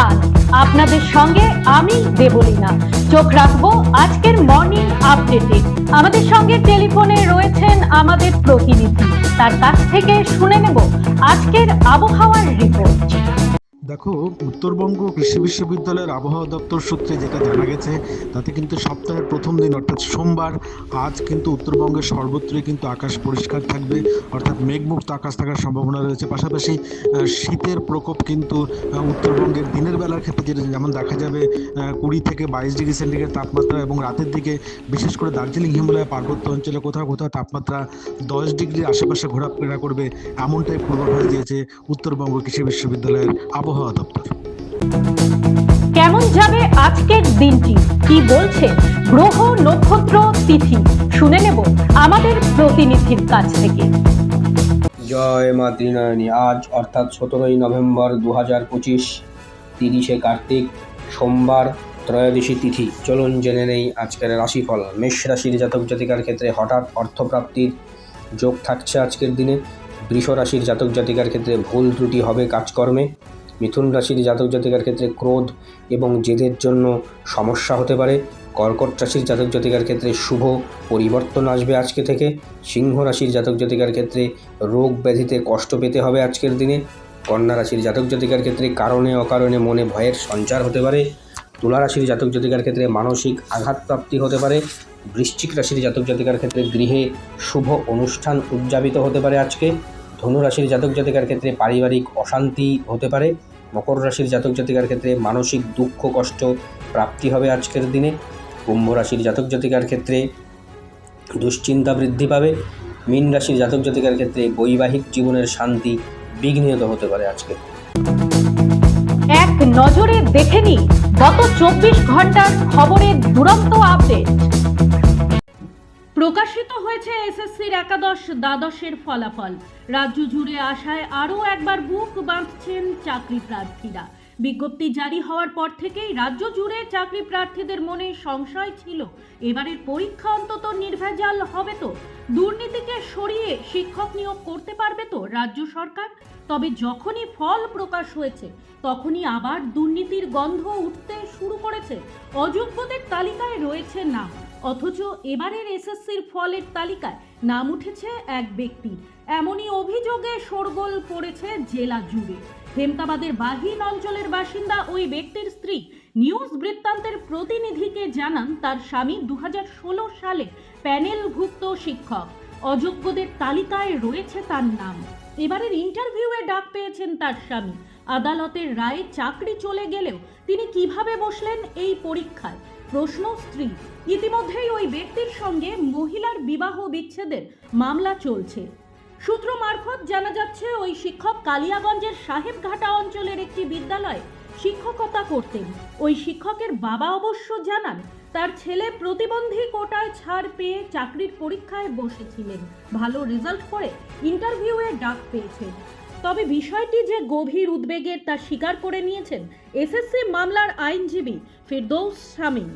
নমস্কার। আপনাদের সঙ্গে আমি দেবলীনা। চোখ রাখব আজকের মর্নিং আপডেটে আমাদের সঙ্গে টেলিফোনে রয়েছেন আমাদের প্রতিনিধি। তার কাছ থেকে শুনে নেব আজকের আবহাওয়ার রিপোর্ট দেখো, উত্তরবঙ্গ কৃষি বিশ্ববিদ্যালয়ের আবহাওয়া দপ্তর সূত্রে যেটা জানা গেছে, তাতে কিন্তু সপ্তাহের প্রথম দিন, অর্থাৎ সোমবার, আজ কিন্তু উত্তরবঙ্গের সর্বত্রই কিন্তু আকাশ পরিষ্কার থাকবে, অর্থাৎ মেঘমুক্ত আকাশ থাকার সম্ভাবনা রয়েছে। পাশাপাশি শীতের প্রকোপ কিন্তু উত্তরবঙ্গের দিনের বেলার ক্ষেত্রে যেটা যেমন দেখা যাবে কুড়ি থেকে বাইশ ডিগ্রি সেন্টিগ্রেড তাপমাত্রা এবং রাতের দিকে বিশেষ করে দার্জিলিং, হিমালয়, পার্বত্য অঞ্চলে কোথাও কোথাও তাপমাত্রা দশ ডিগ্রির আশেপাশে ঘোরাফেরা করবে, এমনটাই পূর্বাভাস দিয়েছে উত্তরবঙ্গ কৃষি বিশ্ববিদ্যালয়ের আবহাওয়া দপ্তর কেমন যাবে আজকের দিনটি? কি বলছে? গ্রহ নক্ষত্র তিথি। শুনে নেব আমাদের প্রতিনিধির কাছ থেকে। জয় মা ত্রিনয়নী আজ অর্থাৎ সতেরোই নভেম্বর দু হাজার পঁচিশ তিরিশে কার্তিক সোমবার ত্রয়োদশী তিথি। চলুন জেনে নেই আজকের রাশিফল। মেষ রাশির জাতক জাতিকার ক্ষেত্রে হঠাৎ অর্থপ্রাপ্তির যোগ থাকছে আজকের দিনে। বৃষ রাশির জাতক জাতিকার ক্ষেত্রে ভুল ত্রুটি হবে কাজকর্মে। মিথুন রাশির জাতক জাতিকার ক্ষেত্রে ক্রোধ এবং জেদের জন্য সমস্যা হতে পারে। কর্কট রাশির জাতক জাতিকার ক্ষেত্রে শুভ পরিবর্তন আসবে আজকে থেকে। সিংহ রাশির জাতক জাতিকার ক্ষেত্রে রোগ ব্যাধিতে কষ্ট পেতে হবে আজকের দিনে। কন্যা রাশির জাতক জাতিকার ক্ষেত্রে কারণে অকারণে মনে ভয়ের সঞ্চার হতে পারে। তুলা রাশির জাতক জাতিকার ক্ষেত্রে মানসিক আঘাতপ্রাপ্তি হতে পারে। বৃশ্চিক রাশির জাতক জাতিকার ক্ষেত্রে গৃহে শুভ অনুষ্ঠান উদযাপিত হতে পারে আজকে। ধনু রাশির জাতক জাতিকার ক্ষেত্রে পারিবারিক অশান্তি হতে পারে। মকর রাশির জাতক জাতিকার ক্ষেত্রে মানসিক দুঃখ, কষ্ট প্রাপ্তি হবে আজকের দিনে। কুম্ভ রাশির জাতক জাতিকার ক্ষেত্রে দুশ্চিন্তা বৃদ্ধি পাবে। মীন রাশির জাতক জাতিকার ক্ষেত্রে বৈবাহিক জীবনের শান্তি বিঘ্নিত হতে পারে আজকে। এক নজরে দেখে গত চব্বিশ ঘণ্টার খবরের দুরন্ত আপডেট। প্রকাশিত হয়েছে এসএসসির একাদশ দ্বাদশের ফলাফল। রাজ্য জুড়ে আসায় আরও একবার বুক বাঁধছেন চাকরি প্রার্থীরা। বিজ্ঞপ্তি জারি হওয়ার পর থেকেই রাজ্য জুড়ে চাকরি প্রার্থীদের মনে সংশয় ছিল। এবারের পরীক্ষা অন্তত নির্ভেজাল হবে তো। দুর্নীতিকে সরিয়ে শিক্ষক নিয়োগ করতে পারবে তো রাজ্য সরকার? তবে যখনই ফল প্রকাশ হয়েছে, তখনই আবার দুর্নীতির গন্ধ উঠতে শুরু করেছে। অযোগ্যদের তালিকায় রয়েছে নাম। অথচ এবারের এসএসসির ফলের তালিকায় নাম উঠেছে এক ব্যক্তির এমনই অভিযোগে শোরগোল পড়েছে জেলা জুড়ে। হেমতাবাদের বাহিন অঞ্চলের বাসিন্দা ওই ব্যক্তির স্ত্রী। নিউজ বৃত্তান্তের প্রতিনিধিকে জানান তার স্বামী দুহাজার ষোলো সালে প্যানেলভুক্ত শিক্ষক। অযোগ্যদের তালিকায় রয়েছে তার নাম। এবারের ইন্টারভিউয়ে ডাক পেয়েছেন তার স্বামী। আদালতের রায়ে চাকরি চলে গেলেও তিনি কীভাবে বসলেন এই পরীক্ষায়? প্রশ্ন স্ত্রী। ইতিমধ্যেই ওই ব্যক্তির সঙ্গে মহিলার বিবাহ বিচ্ছেদের মামলা চলছে। সূত্র মারফত জানা যাচ্ছে, ওই শিক্ষক কালিয়াগঞ্জের সাহেবঘাটা অঞ্চলের একটি বিদ্যালয়ে শিক্ষকতা করতেন। ওই শিক্ষকের বাবা অবশ্য জানান, তার ছেলে প্রতিবন্ধী কোটায় ছাড় পেয়ে চাকরির পরীক্ষায় বসেছিলেন। ভালো রেজাল্ট করে ইন্টারভিউয়ে ডাক পেয়েছেন তবে বিষয়টি যে গভীর উদ্বেগের তা স্বীকার করে নিয়েছেন এসএসসি মামলার আইনজীবী ফিরদৌস শামীম।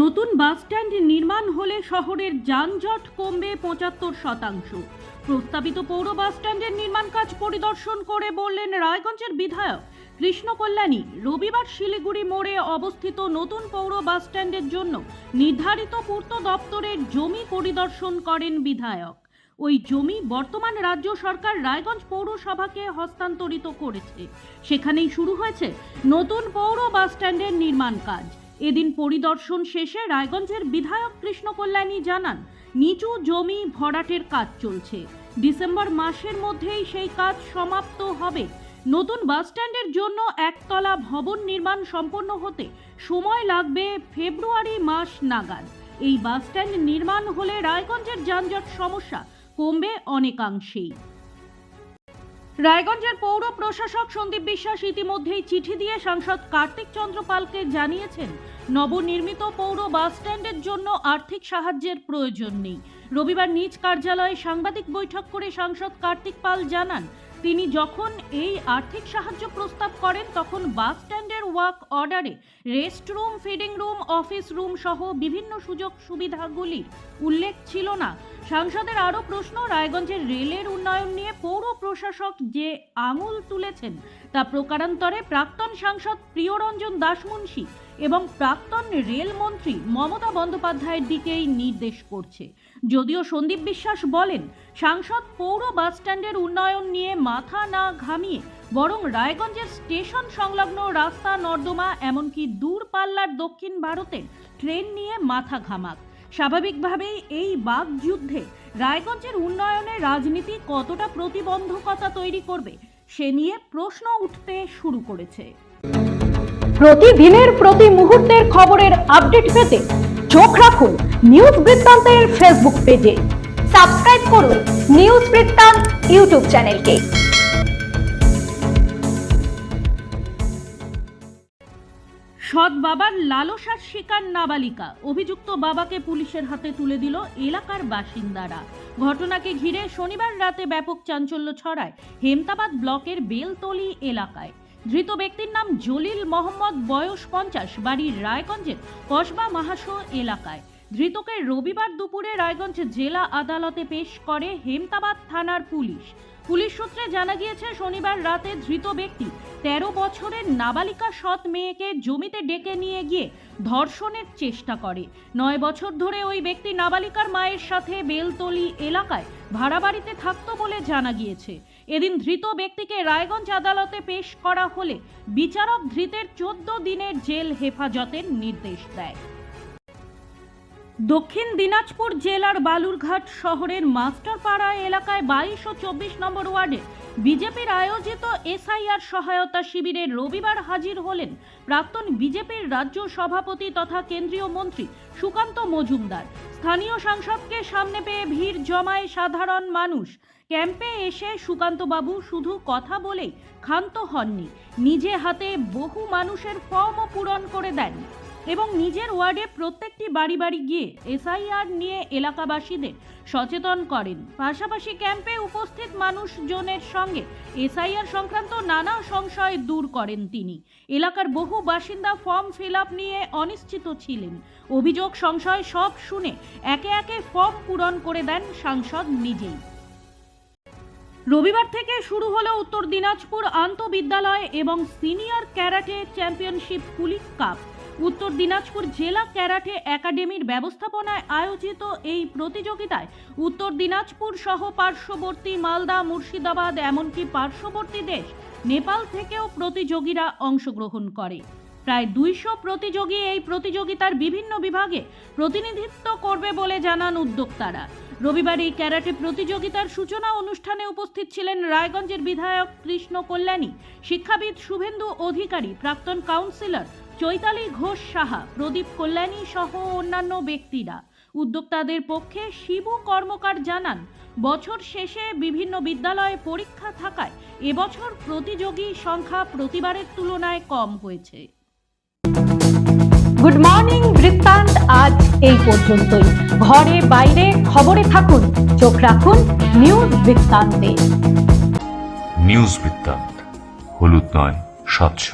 নতুন বাসস্ট্যান্ড নির্মাণ হলে শহরের যানজট কমবে পঁচাত্তর শতাংশ। প্রস্তাবিত পৌর বাসস্ট্যান্ডের নির্মাণ কাজ পরিদর্শন করে বললেন রায়গঞ্জের বিধায়ক কৃষ্ণ কল্যাণী রবিবার শিলিগুড়ি মোড়ে অবস্থিত নতুন পৌর বাসস্ট্যান্ডের জন্য নির্ধারিত পূর্ত দপ্তরের জমি পরিদর্শন করেন বিধায়ক। ওই জমি বর্তমান রাজ্য সরকার রায়গঞ্জ পৌরসভাকে হস্তান্তরিত করেছে। সেখানেই শুরু হয়েছে নতুন পৌর বাসস্ট্যান্ডের নির্মাণ কাজ। এদিন পরিদর্শন শেষে রায়গঞ্জের বিধায়ক কৃষ্ণ কল্যাণী জানান, নিচু জমি ভরাটের কাজ চলছে। ডিসেম্বর মাসের মধ্যেই সেই কাজ সমাপ্ত হবে। নতুন বাসস্ট্যান্ডের জন্য একতলা ভবন নির্মাণ সম্পন্ন হতে সময় লাগবে ফেব্রুয়ারি মাস নাগাদ। এই বাসস্ট্যান্ড নির্মাণ হলে রায়গঞ্জের যানজট সমস্যা কমবে অনেকাংশেই। রায়গঞ্জের পৌর প্রশাসক সন্দীপ বিশ্বাস ইতিমধ্যেই চিঠি দিয়ে সাংসদ কার্তিক চন্দ্র পালকে জানিয়েছেন, নবনির্মিত পৌর বাস স্ট্যান্ডের জন্য আর্থিক সাহায্যের প্রয়োজন নেই। রবিবার নিজ কার্যালয়ে সাংবাদিক বৈঠক করে সাংসদ কার্তিক পাল জানান তিনি যখন এই আর্থিক সাহায্য প্রস্তাব করেন, তখন বাস স্ট্যান্ডের ওয়ার্ক অর্ডারে rest room, feeding room, office room সহ বিভিন্ন সুযোগ সুবিধাগুলি উল্লেখ ছিল না। সাংসদের আরও প্রশ্ন, রায়গঞ্জের রেলের উন্নয়ন নিয়ে পৌর প্রশাসক যে আঙুল তুলেছেন, তা প্রকারান্তরে প্রাক্তন সাংসদ প্রিয়রঞ্জন দাসমুন্সী এবং প্রাক্তন রেলমন্ত্রী মমতা বন্দ্যোপাধ্যায়ের দিকেই নির্দেশ করছে। যদিও সন্দীপ বিশ্বাস বলেন, সাংসদ পৌর বাসস্ট্যান্ডের উন্নয়ন নিয়ে মাথা না ঘামিয়ে বরং রায়গঞ্জের স্টেশন সংলগ্ন রাস্তা নর্দমা এমনকি দূরপাল্লার দক্ষিণ ভারতের ট্রেন নিয়ে মাথা ঘামাক। স্বাভাবিকভাবেই এই বাক যুদ্ধে রায়গঞ্জের উন্নয়নে রাজনীতি কতটা প্রতিবন্ধকতা তৈরি করবে, সে নিয়ে প্রশ্ন উঠতে শুরু করেছে। প্রতিদিনের প্রতি মুহূর্তের খবরের আপডেট পেতে চোখ রাখুন নিউজ বৃত্তান্তের ফেসবুক পেজে। সাবস্ক্রাইব করুন নিউজ বৃত্তান্ত ইউটিউব চ্যানেলকে। সৎ বাবার লালসার শিকার নাবালিকা, অভিযুক্ত বাবাকে পুলিশের হাতে তুলে দিল এলাকার বাসিন্দারা। ঘটনাকে ঘিরে শনিবার রাতে ব্যাপক চাঞ্চল্য ছড়ায় হেমতাবাদ ব্লকের বেলতলি এলাকায়। ধৃত ব্যক্তির নাম জলিল মোহাম্মদ, বয়স পঞ্চাশ বাড়ির রায়গঞ্জের কসবা মাহাশো এলাকায়। ধৃতকে রবিবার দুপুরে রায়গঞ্জ জেলা আদালতে পেশ করে হেমতাবাদ থানার পুলিশ। পুলিশ সূত্রে জানা গিয়েছে, শনিবার রাতে ধৃত ব্যক্তি তেরো বছরের নাবালিকা সৎ মেয়েকে জমিতে ডেকে নিয়ে গিয়ে ধর্ষণের চেষ্টা করে। নয় বছর ধরে ওই ব্যক্তি নাবালিকার মায়ের সাথে বেলতলি এলাকায় ভাড়া বাড়িতে থাকতো বলে জানা গিয়েছে। এদিন ধৃত ব্যক্তিকে রায়গঞ্জ আদালতে পেশ করা হলে বিচারক ধৃতের চোদ্দ দিনের জেল হেফাজতের নির্দেশ দেয়। দক্ষিণ দিনাজপুর জেলার বালুরঘাট শহরের মাস্টারপাড়া এলাকায় বাইশ ও চব্বিশ নম্বর ওয়ার্ডে বিজেপির আয়োজিত এসআইআর সহায়তা শিবিরে রবিবার হাজির হলেন প্রাক্তন বিজেপির রাজ্য সভাপতি তথা কেন্দ্রীয় মন্ত্রী সুকান্ত মজুমদার। স্থানীয় সাংসদকে সামনে পেয়ে ভিড় জমায় সাধারণ মানুষ। ক্যাম্পে এসে সুকান্তবাবু শুধু কথা বলেই ক্ষান্ত হননি। নিজে হাতে বহু মানুষের ফর্মও পূরণ করে দেন এবং নিজের ওয়ার্ডে প্রত্যেকটি বাড়ি বাড়ি গিয়ে এসআইআর নিয়ে এলাকাবাসীদের সচেতন করেন। পাশাপাশি ক্যাম্পে উপস্থিত মানুষজনের সঙ্গে এসআইআর সংক্রান্ত নানা সংশয় দূর করেন তিনি। এলাকার বহু বাসিন্দা ফর্ম ফিল নিয়ে অনিশ্চিত ছিলেন। অভিযোগ সংশয় সব শুনে একে একে ফর্ম পূরণ করে দেন সাংসদ নিজেই। রবিবার থেকে শুরু হলো উত্তর দিনাজপুর আন্তঃবিদ্যালয় এবং senior karate championship police cup. Uttar Dinajpur জেলা ক্যারাটে একাডেমির ব্যবস্থাপনায় আয়োজিত এই প্রতিযোগিতায় উত্তর দিনাজপুর সহ পার্শ্ববর্তী মালদা, মুর্শিদাবাদ, এমনকি পার্শ্ববর্তী দেশ, নেপাল থেকেও প্রতিযোগীরা অংশগ্রহণ করে। প্রায় দুইশো প্রতিযোগী এই প্রতিযোগিতার বিভিন্ন বিভাগে প্রতিনিধিত্ব করবে বলে জানান উদ্যোক্তারা। রবিবার এই ক্যারাটে প্রতিযোগিতার সূচনা অনুষ্ঠানে উপস্থিত ছিলেন রায়গঞ্জের বিধায়ক কৃষ্ণ কল্যাণী, শিক্ষাবিদ শুভেন্দু অধিকারী, প্রাক্তন কাউন্সিলর চৈতালি ঘোষ সাহা, প্রদীপ কল্যাণী সহ অন্যান্য ব্যক্তিরা। উদ্যোক্তাদের পক্ষে শিবু কর্মকার জানান, বছর শেষে বিভিন্ন বিদ্যালয়ে পরীক্ষা থাকায় এবছর প্রতিযোগী সংখ্যা প্রতিবারের তুলনায় কম হয়েছে। গুড মর্নিং বৃত্তান্ত আজ এই পর্যন্তই। ঘরে বাইরে খবরে থাকুন, চোখ রাখুন নিউজ বৃত্তান্তে নিউজ বৃত্তান্ত হলুদ নয়, স্বচ্ছ।